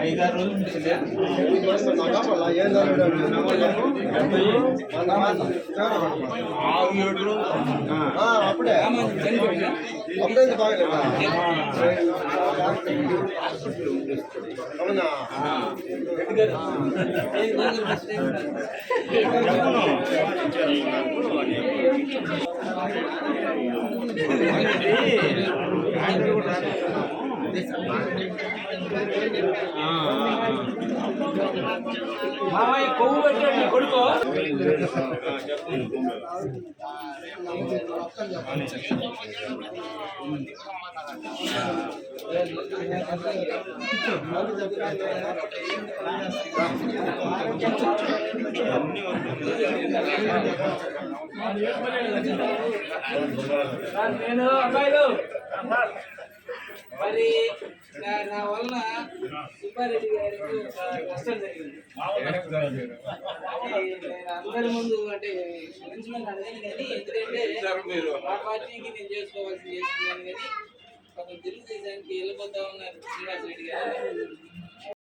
ఐదారు రోజులు ఆరు ఏడు రోజులు అప్పుడే అప్పుడే బాగలేదా అవునా మామయ్య కొవ్వు పెట్టండి కొడుకో. నేను అబ్బాయిలు. మరి నా వలన సుబ్బారెడ్డి గారికి ఒక నష్టం జరిగింది. నేను అందరి ముందు అంటే క్షమించమని అడగాను కానీ ఎందుకంటే మా పార్టీకి నేను చేసుకోవాల్సింది చేసుకున్నాను కానీ కొంచెం తెలుగుదేశానికి వెళ్ళిపోతా ఉన్నారు శ్రీనివాస్ రెడ్డి గారు.